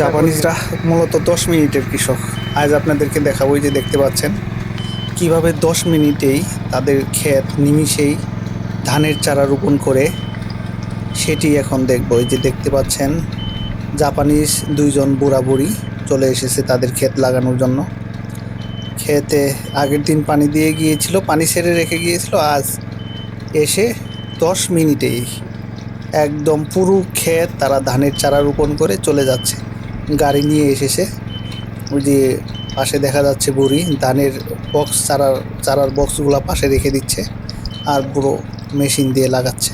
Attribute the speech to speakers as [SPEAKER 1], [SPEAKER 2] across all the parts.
[SPEAKER 1] জাপানিজরা মূলত দশ মিনিটের কৃষক। আজ আপনাদেরকে দেখাবো যে দেখতে পাচ্ছেন, কীভাবে দশ মিনিটেই তাদের ক্ষেত নিমিষেই ধানের চারা রোপণ করে সেটি এখন দেখব। এই যে দেখতে পাচ্ছেন, জাপানিজ দুইজন বুড়া বুড়ি চলে এসেছে তাদের ক্ষেত লাগানোর জন্য। ক্ষেতে আগের দিন পানি দিয়ে গিয়েছিল, পানি সেরে রেখে গিয়েছিল, আজ এসে দশ মিনিটেই একদম পুরো ক্ষেত তারা ধানের চারা রোপণ করে চলে যাচ্ছে। গাড়ি নিয়ে এসেছে। ওই যে পাশে দেখা যাচ্ছে বুড়ি, ধানের বক্স চারার চারার বক্সগুলো পাশে রেখে দিচ্ছে আর বুড়ো মেশিন দিয়ে লাগাচ্ছে।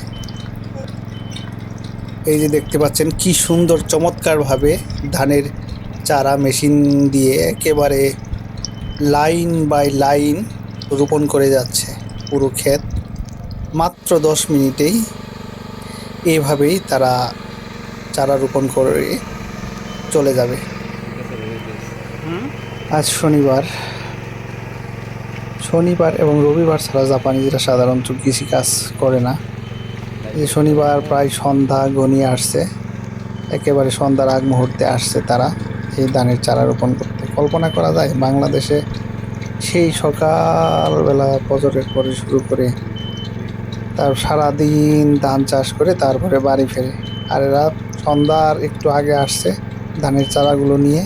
[SPEAKER 1] এই যে দেখতে পাচ্ছেন কি সুন্দর চমৎকারভাবে ধানের চারা মেশিন দিয়ে একেবারে লাইন বাই লাইন রোপণ করে যাচ্ছে পুরো ক্ষেত। মাত্র দশ মিনিটেই এভাবেই তারা চারা রোপণ করে চলে যাবে। আজ শনিবার। শনিবার এবং রবিবার ছাড়া জাপানিজরা সাধারণত কৃষিকাজ করে না। এই যে শনিবার প্রায় সন্ধ্যা গনিয়ে আসছে। একেবারে সন্ধ্যার আগ মুহূর্তে আসছে তারা এই ধানের চারা রোপণ করতে। কল্পনা করা যায় বাংলাদেশে সেই সকালবেলা ফজরের পরে শুরু করে তার সারাদিন ধান চাষ করে তারপরে বাড়ি ফেরে। আর এরা সন্ধ্যার একটু আগে আসছে। ধানের চারাগুলো নিয়ে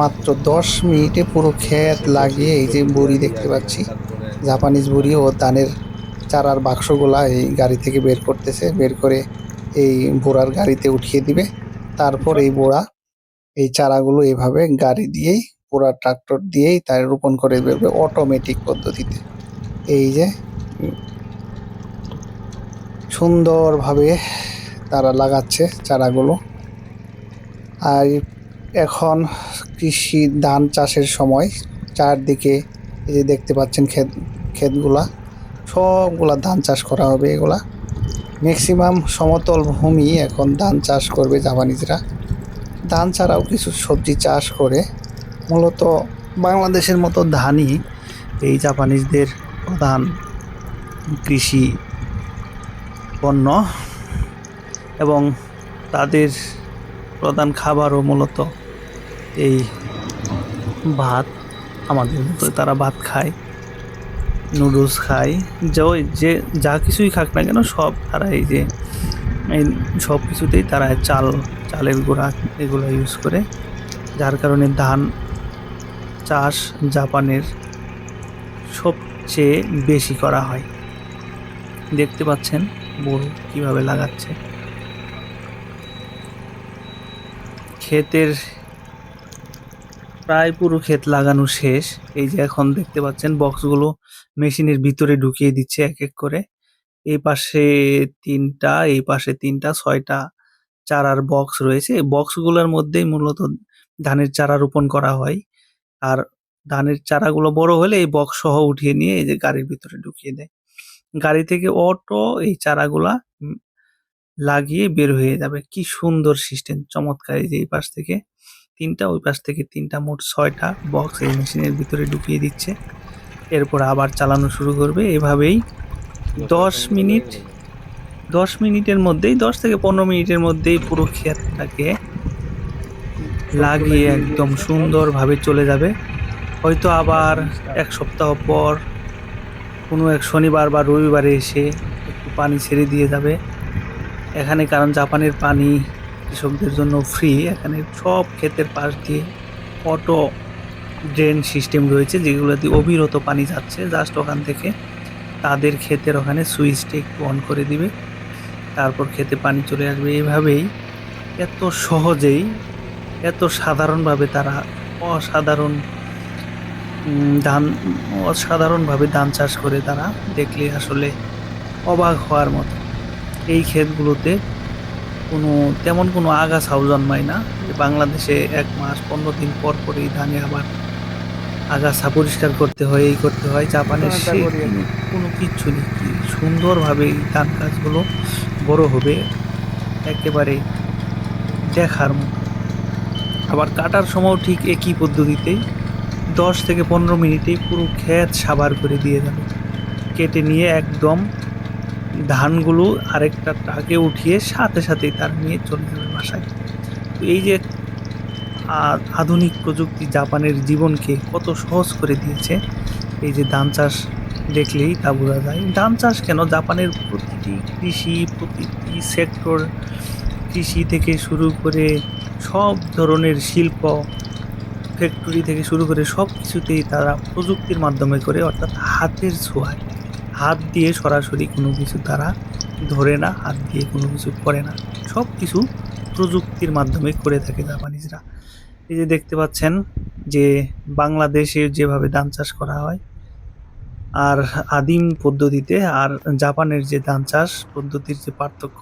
[SPEAKER 1] মাত্র দশ মিনিটে পুরো ক্ষেত লাগিয়ে এই যে বুড়ি দেখতে পাচ্ছি, জাপানিজ বুড়ি ও ধানের চারার বাক্সগুলা এই গাড়ি থেকে বের করতেছে, বের করে এই বোড়ার গাড়িতে উঠিয়ে দিবে। তারপর এই বোড়া এই চারাগুলো এভাবে গাড়ি দিয়েই, পুরা ট্রাক্টর দিয়েই তার রোপণ করে দেবে অটোমেটিক পদ্ধতিতে। এই যে সুন্দরভাবে তারা লাগাচ্ছে চারাগুলো। আর এখন কৃষি ধান চাষের সময় চারদিকে এই যে দেখতে পাচ্ছেন ক্ষেত, ক্ষেতগুলা, সবগুলা ধান চাষ করা হবে এগুলা। ম্যাক্সিমাম সমতল ভূমি এখন ধান চাষ করবে জাপানিজরা। ধান ছাড়াও কিছু সবজি চাষ করে মূলত বাংলাদেশের মতো ধানই এই জাপানিজদের প্রধান কৃষি পণ্য এবং তাদের প্রধান খাবারও মূলত এই ভাত আমাদের মতো তারা ভাত খায়, নুডলস খায় যে যে যা কিছুই খাক না কেন সব তারা এই যে এই সব কিছুতেই তারা চাল, চালের গুঁড়া এগুলো ইউজ করে। যার কারণে ধান চাষ জাপানের সবচেয়ে বেশি করা হয়। দেখতে পাচ্ছেন বড় কীভাবে লাগাচ্ছে। ক্ষেতের প্রায় পুরো ক্ষেত লাগানো শেষ। এই যে এখন দেখতে পাচ্ছেন, বক্সগুলো মেশিনের ভিতরে ঢুকিয়ে দিচ্ছে এক এক করে। এই পাশে তিনটা, এই পাশে তিনটা, ছয়টা চারার বক্স রয়েছে। বক্সগুলোর মধ্যেই মূলত ধানের চারা রোপণ করা হয়। আর ধানের চারাগুলো বড় হলে এই বক্স সহ উঠিয়ে নিয়ে এই যে গাড়ির ভিতরে ঢুকিয়ে দেয়। গাড়ি থেকে অটো এই চারাগুলা লাগিয়ে বের হয়ে যাবে। কি সুন্দর সিস্টেম চমৎকার। এই যে এই পাশ থেকে তিনটা ওই পাশ থেকে তিনটা মোট ছয়টা বক্স এই মেশিনের ভিতরে ঢুকিয়ে দিচ্ছে। এরপর আবার চালানো শুরু করবে। এভাবেই দশ মিনিট দশ মিনিটের মধ্যেই দশ থেকে পনেরো মিনিটের মধ্যেই পুরো ক্ষেতটাকে লাগিয়ে একদম সুন্দরভাবে চলে যাবে। হয়তো আবার এক সপ্তাহ পর কোনো এক শনিবার বা রবিবারে এসে একটু পানি ছেড়ে দিয়ে যাবে। এখানে কারণ জাপানের পানি কৃষকদের জন্য ফ্রি এখানে সব ক্ষেতের পাশ দিয়ে অটো ড্রেন সিস্টেম রয়েছে যেগুলো দিয়ে অবিরত পানি যাচ্ছে। জাস্ট ওখান থেকে তাদের ক্ষেতের ওখানে সুইচটা একটু অন করে দিবে, তারপর খেতে পানি চলে আসবে। এইভাবেই এত সহজেই, এত সাধারণভাবে তারা অসাধারণ ধান, অসাধারণভাবে ধান চাষ করে তারা দেখলে আসলে অবাক হওয়ার মতো। এই ক্ষেতগুলোতে কোনো তেমন কোনো আগাছাও জন্মায় না। যে বাংলাদেশে এক মাস পনেরো দিন পর পরেই ধানে আবার আগাছা পরিষ্কার করতে হয় এই করতে হয়। জাপানের সে কোনো কিচ্ছু নেই। কি সুন্দরভাবে এই ধান গাছগুলো বড় হবে একেবারে দেখার মতো। আবার কাটার সময়ও ঠিক একই পদ্ধতিতেই দশ থেকে পনেরো মিনিটেই পুরো ক্ষেত সাবার করে দিয়ে যাবে। কেটে নিয়ে একদম ধানগুলো আরেকটা ট্রাকে উঠিয়ে সাথে সাথেই তার নিয়ে চলে যাবে বাসায়। তো এই যে আধুনিক প্রযুক্তি জাপানের জীবনকে কত সহজ করে দিয়েছে, এই যে ধান চাষ দেখলেই তা বোঝা যায়। ধান চাষ কেন? জাপানের প্রতিটি কৃষি, প্রতিটি সেক্টর কৃষি থেকে শুরু করে সব ধরনের শিল্প ফ্যাক্টরি থেকে শুরু করে সব কিছুতেই তারা প্রযুক্তির মাধ্যমে করে, অর্থাৎ হাতের ছোঁয়ায়। হাত দিয়ে সরাসরি কোনো কিছু তারা ধরে না, হাত দিয়ে কোনো কিছু করে না। সব কিছু প্রযুক্তির মাধ্যমে করে থাকে জাপানিজরা। এই যে দেখতে পাচ্ছেন যে বাংলাদেশে যেভাবে ধান চাষ করা হয়, আর আদিম পদ্ধতিতে, আর জাপানের যে ধান চাষ পদ্ধতির যে পার্থক্য,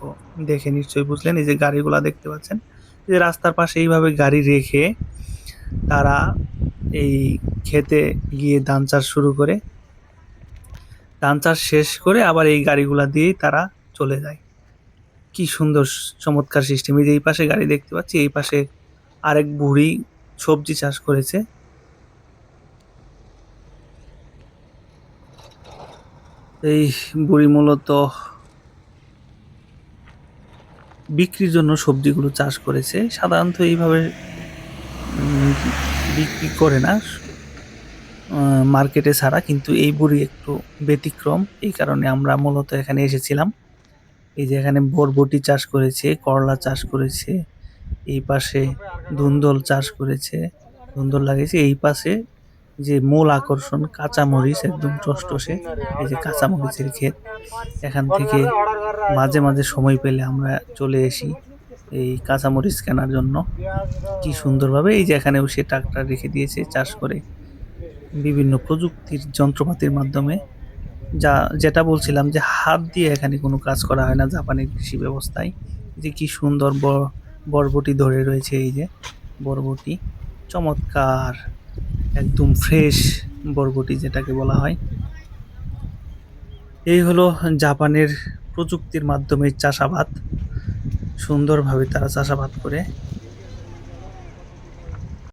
[SPEAKER 1] দেখে নিশ্চয়ই বুঝলেন। এই যে গাড়িগুলো দেখতে পাচ্ছেন যে রাস্তার পাশে এইভাবে গাড়ি রেখে তারা এই খেতে গিয়ে ধান চাষ শুরু করে। ধান চাষ শেষ করে আবার এই গাড়িগুলা দিয়েই তারা চলে যায়। কি সুন্দর চমৎকার সিস্টেম এই যে এই পাশে গাড়ি দেখতে পাচ্ছি, এই পাশে আরেক বুড়ি সবজি চাষ করেছে। এই বুড়ি মূলত বিক্রির জন্য সবজিগুলো চাষ করেছে। সাধারণত এইভাবে বিক্রি করে না। মার্কেটে ছাড়া, কিন্তু এই বুড়ি একটু ব্যতিক্রম। এই কারণে আমরা মূলত এখানে এসেছিলাম। এই যে এখানে বরবটি চাষ করেছে, করলা চাষ করেছে, এই পাশে ধুন্দল চাষ করেছে ধুন্দল লাগিয়েছে। এই পাশে যে মূল আকর্ষণ কাঁচামরিচ, একদম টসটসে, এই যে কাঁচামরিচের ক্ষেত। এখান থেকে মাঝে মাঝে সময় পেলে আমরা চলে আসি এই কাঁচামরিচ কেনার জন্য। কি সুন্দরভাবে এই যে এখানেও সে ট্রাক্টর রেখে দিয়েছে চাষ করে। বিভিন্ন প্রযুক্তির যন্ত্রপাতির মাধ্যমে, যা, যেটা বলছিলাম যে হাত দিয়ে এখানে কোনো কাজ করা হয় না জাপানের কৃষি ব্যবস্থায়। যে কি সুন্দর বরবটি ধরে রয়েছে এই যে বরবটি। চমৎকার, একদম ফ্রেশ বরবটি যেটাকে বলা হয়। এই হলো জাপানের প্রযুক্তির মাধ্যমে চাষাবাদ। সুন্দরভাবে তারা চাষাবাদ করে।